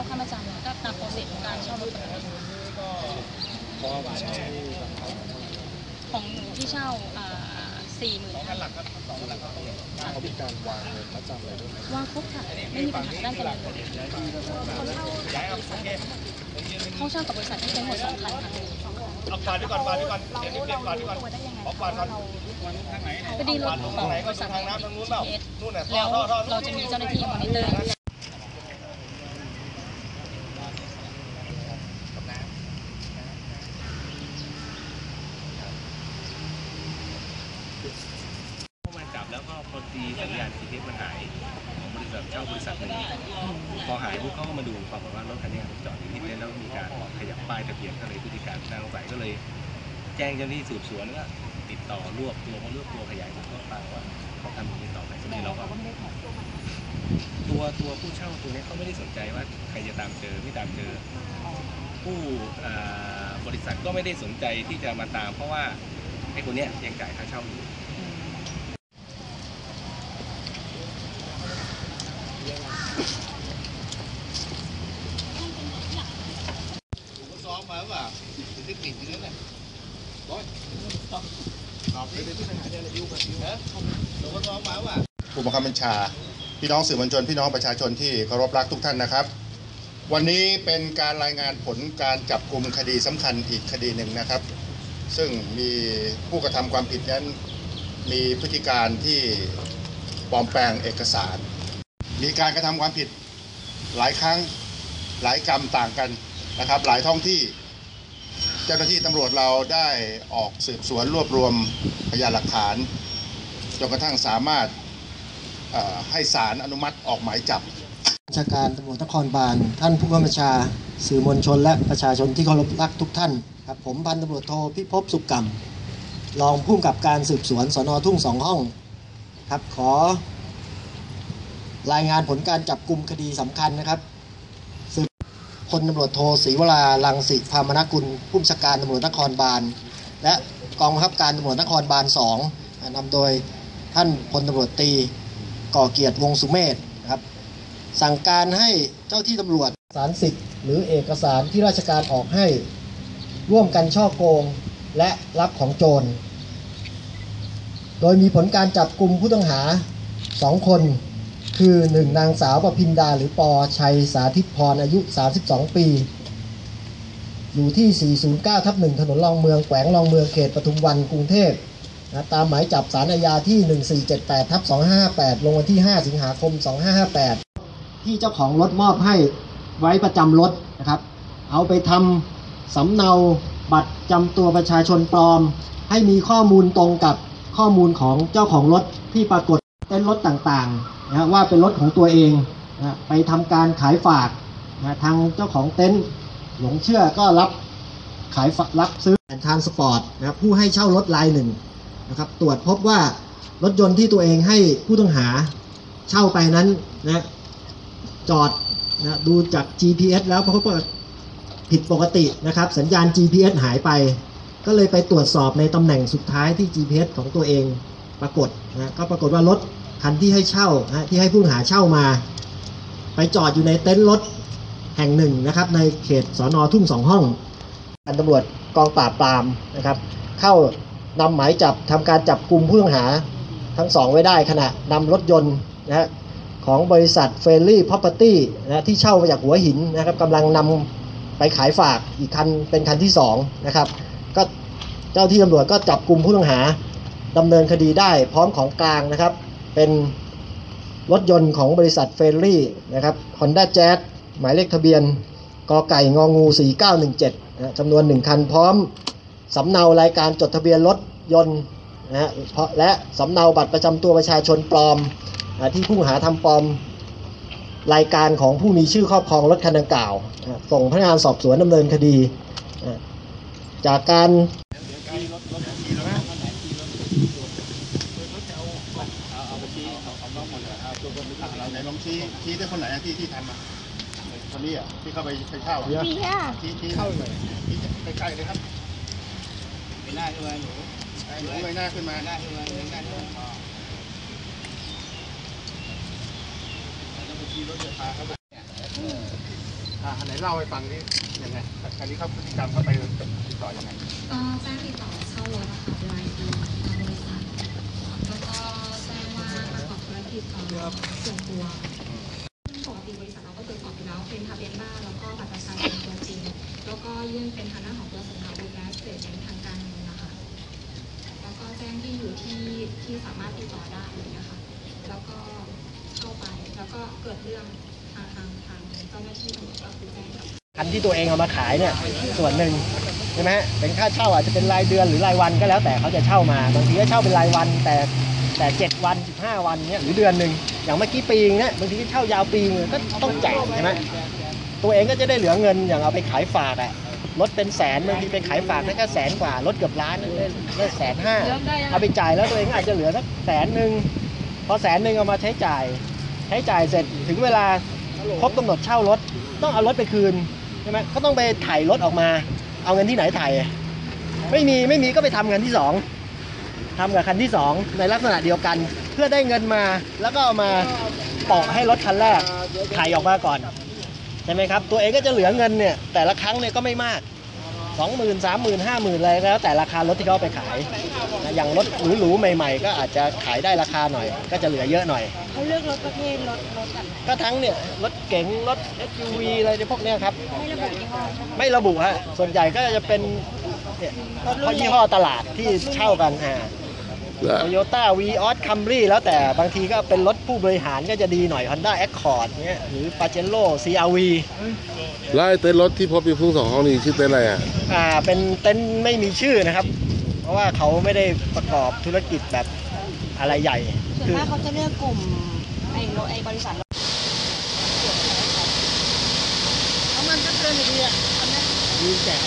าเช่ามาจำเนี่ยก็ตามโปรเซสของการเช่ารถปกติเพราะว่เช่าของหนูที่เช่าสี่หมื่นเขามีการวางเงินมัดจำอะไรด้วยไหมวางครบค่ะ ไม่มีปัญหาด้านการเงินเขาเช่าเขาเช่ากับบริษัทที่เป็นหมดสองคันค่ะเอากวาดไปก่อนกวาดไปก่อนเดี๋ยวเรียกกวาดไปก่อนตัวได้ยังไงขอกวาดก่อนพอดีรถของทางไหนบก็ริษัททางน้ำทางนู้นเปล่านู่นน่ะท่อแล้วท่อท่อเราจะมีเจ้าหน้าที่มอนิเตอร์ เข้ามาจับแล้วก็พอดีสัญญาณ GPS มันหายของบริษัทเช่าบริษัทหนึ่งพอหายปุ๊บเขาก็มาดูปรากฏว่ารถคันนี้จอดอยู่ที่เต็นท์แล้วมีการขยับป้ายทะเบียนก็เลยพฤติการน่าสงสัยก็เลย แจ้งเจ้าหน้าที่สืบสวนก็ติดต่อรวบตัวพอรวบตัวขยายผลก็ฟังว่าเขาทำอย่างนี้ต่อไปก็เลยเราก็ตัวตัวผู้เช่าตัวนี้เขาไม่ได้สนใจว่าใครจะตามเจอไม่ตามเจอผู้บริษัทก็ไม่ได้สนใจที่จะมาตาม เพราะว่า ไอ้คนเนี้ยยังจ่ายค่าเช่าอยู่ซ้อมมาว่าติดติดอยู่นั่นแหละร้อยตอบไปที่ทหารเนี่ยยุ่งกันยุ่งนะหลวงพ่อซ้อมมาว่าผู้บังคับบัญชา พี่น้องสื่อมวลชน พี่น้องประชาชนที่เคารพรักทุกท่านนะครับ วันนี้เป็นการรายงานผลการจับกลุ่มคดีสำคัญอีกคดีหนึ่งนะครับ ซึ่งมีผู้กระทำความผิดนั้นมีพฤติการที่ปลอมแปลงเอกสาร มีการกระทำความผิดหลายครั้งหลายกรรมต่างกันนะครับ หลายท้องที่เจ้าหน้าที่ตำรวจเราได้ออกสืบสวนรวบรวมพยานหลักฐานจนกระทั่งสามารถให้ศาลอนุมัติออกหมายจับราชการตำรวจนครบาลท่านผู้บัญชา สื่อมวลชนและประชาชนที่เคารพรักทุกท่าน ครับผมพันตำรวจโทพิภพสุขกรรมรองผู้กำกับการสืบสวนสนทุ่งสองห้องครับขอ รายงานผลการจับกลุ่มคดีสำคัญนะครับสืบพลตำรวจโทศรีวราลังสิพามนกุลผู้บัญชาการตำรวจนครบาล และกองบังคับการตำรวจนครบาลสองนำโดยท่านพลตำรวจตีก่อเกียรติวงสุเมธครับสั่งการให้เจ้าที่ตำรวจสารสิทธิ์หรือเอกสารที่ราชการออกให้ ร่วมกันช่อโกงและรับของโจร โดยมีผลการจับกลุ่มผู้ต้องหาสองคน คือ 1. นางสาวประพินดาหรือปอชัยสาธิตพรอายุ 32 ปี อยู่ที่ 409 ทับ1ถนนรองเมืองแขวงรองเมืองเขตปทุมวันกรุงเทพนะตามหมายจับสารอาญาที่ 1478ทับ2558 ลงวันที่ 5 สิงหาคม 2558 ที่เจ้าของรถมอบให้ไว้ประจำรถนะครับ เอาไปทำ สำเนาบัตรจำตัวประชาชนปลอม ให้มีข้อมูลตรงกับข้อมูลของเจ้าของรถที่ปรากฏเต้นรถต่างๆนะว่าเป็นรถของตัวเองนะไปทำการขายฝากนะทางเจ้าของเต็นท์หลงเชื่อก็รับขายฝากรับซื้อแอนทานสปอร์ตนะผู้ให้เช่ารถรายหนึ่งนะครับตรวจพบว่ารถยนต์ที่ตัวเองให้ผู้ต้องหาเช่าไปนั้นนะจอดนะดูจาก GPS แล้วพบว่า ผิดปกตินะครับ สัญญาณ GPS หายไป ก็เลยไปตรวจสอบในตำแหน่งสุดท้ายที่ GPS ของตัวเองปรากฏนะก็ปรากฏว่ารถคันที่ให้เช่านะที่ให้ผู้หาเช่ามา ไปจอดอยู่ในเต็นท์รถแห่งหนึ่งนะครับ ในเขตสอนอทุ่งสองห้องการตำรวจกองปราบปรามนะครับ เข้านำหมายจับทำการจับกลุ่มผู้ต้องหาทั้งสองไว้ได้ขณะนำรถยนต์นะของบริษัทเฟรนลี่พ r o p e r t y นะที่เช่ามาจากหัวหินนะครับกำลังนำ ไปขายฝากอีกคันเป็นคันที่สองนะครับก็เจ้าที่ตำรวจก็จับกลุ่มผู้ต้องหาดำเนินคดีได้พร้อมของกลางนะครับ เป็นรถยนต์ของบริษัทเฟรนลี่นะครับ Honda Jazz หมายเลขทะเบียนกไก่งองู 4917นะจำนวน 1 คันพร้อมสำเนารายการจดทะเบียนรถยนต์นะฮะและสำเนาบัตรประจำตัวประชาชนปลอมนะที่ผู้ต้องหาทำปลอม รายการของผู้มีชื่อครอบครองรถคันดังกล่าว ส่งพนักงานสอบสวนดำเนินคดี จากการไหนลองชี้ชี้ได้คนไหนที่ที่ทำอะคนนี้อะที่เข้าไปไปเช่าอะมีค่ะชี้ชี้เข้าเลยใกล้ๆเลยครับไปหน้าขึ้นมาหนูไอ้หนูเงยหน้าขึ้นมาหน้าขึ้นมาหน้าขึ้นมา แล้วบัญชีรถจะพาเขาไปอ่าอันไหนเล่าให้ฟังนี่ยังไงอันนี้เขาพฤติกรรมเขาไปติดต่อยังไงก็แจ้งติดต่อเช่ารถนะคะเป็นรายปีทางบริษัทแล้วก็แจ้งว่าประกอบธุรกิจเอ่อส่วนตัวซึ่งปกติบริษัทเราก็ตรวจสอบอยู่แล้วเป็นทะเบียนบ้านแล้วก็บัตรประชาชนตัวจริง แล้วก็ยื่นเป็นทางด้านของตัวสัญญาบุญและสเตทเมนต์ทางการเงินนะคะแล้วก็แจ้งที่อยู่ที่ที่สามารถติดต่อได้เลยนะคะแล้วก็เข้าไป แล้วก็เกิดเรื่องทางทางทางเจ้าหน้าที่ตำรวจก็คือแจ้งกับ คันที่ตัวเองเอามาขายเนี่ยส่วนหนึ่งใช่ไหมฮะเป็นค่าเช่าอาจจะเป็นรายเดือนหรือรายวันก็แล้วแต่เขาจะเช่ามาบางทีก็เช่าเป็นรายวันแต่แต่เจ็ดวันสิบห้าวันเนี่ยหรือเดือนหนึ่งอย่างเมื่อกี้ปีนึงเนี่ยบางทีก็เช่ายาวปีนึงก็ต้องจ่ายใช่ไหมตัวเองก็จะได้เหลือเงินอย่างเอาไปขายฝากอะรถเป็นแสนบางทีไปขายฝากได้แค่แสนกว่ารถเกือบล้านได้ได้แสนห้าเอาไปจ่ายแล้วตัวเองก็อาจจะเหลือสักแสนหนึ่งพอแสนหนึ่งเอามาใช้จ่าย ใช้จ่ายเสร็จถึงเวลาครบกำหนดเช่ารถ ต้องเอารถไปคืนใช่ไหมก็ต้องไปถ่ายรถออกมา เอาเงินที่ไหนถ่าย ไม่มีไม่มีก็ไปทำงานที่สองทำกับคันที่สองในลักษณะเดียวกัน เพื่อได้เงินมาแล้วก็เอามาปอกให้รถคันแรกถ่ายออกมาก่อนใช่ไหมครับ ตัวเองก็จะเหลือเงินเนี่ยแต่ละครั้งเนี่ยก็ไม่มาก สองหมื่นสามหมื่นห้าหมื่นอะไรแล้วแต่ราคารถที่เขาเอาไปขายนะอย่างรถหรูๆใหม่ ๆ ก็อาจจะขายได้ราคาหน่อย ก็จะเหลือเยอะหน่อย เขาเลือกรถประเภทรถรถแบบไหนก็ทั้งเนี่ยรถเก๋งรถ SUV อะไรพวกเนี้ยครับ ไม่ระบุยี่ห้อใช่ไหมไม่ระบุฮะส่วนใหญ่ก็จะเป็นเนี่ยเพราะยี่ห้อตลาดที่เช่ากันอ่า โตโยต้าวีออสคัมรี่แล้วแต่บางทีก็เป็นรถผู้บริหารก็จะดีหน่อย Honda Accord เนี้ยหรือ p a j e r o CRV แล้วไอ้เต็นท์รถที่พบอยู่พุ่งสองห้องนี่ชื่อเต็นท์อะไรอะอ่าเป็นเต็นท์ไม่มีชื่อนะครับ เพราะว่าเขาไม่ได้ประกอบธุรกิจแบบอะไรใหญ่ ส่วนคือมากเขาจะเลือกกลุ่มไอ้รถไอ้บริษัทรถเอามันก็เกินอีกเดือนมีแจก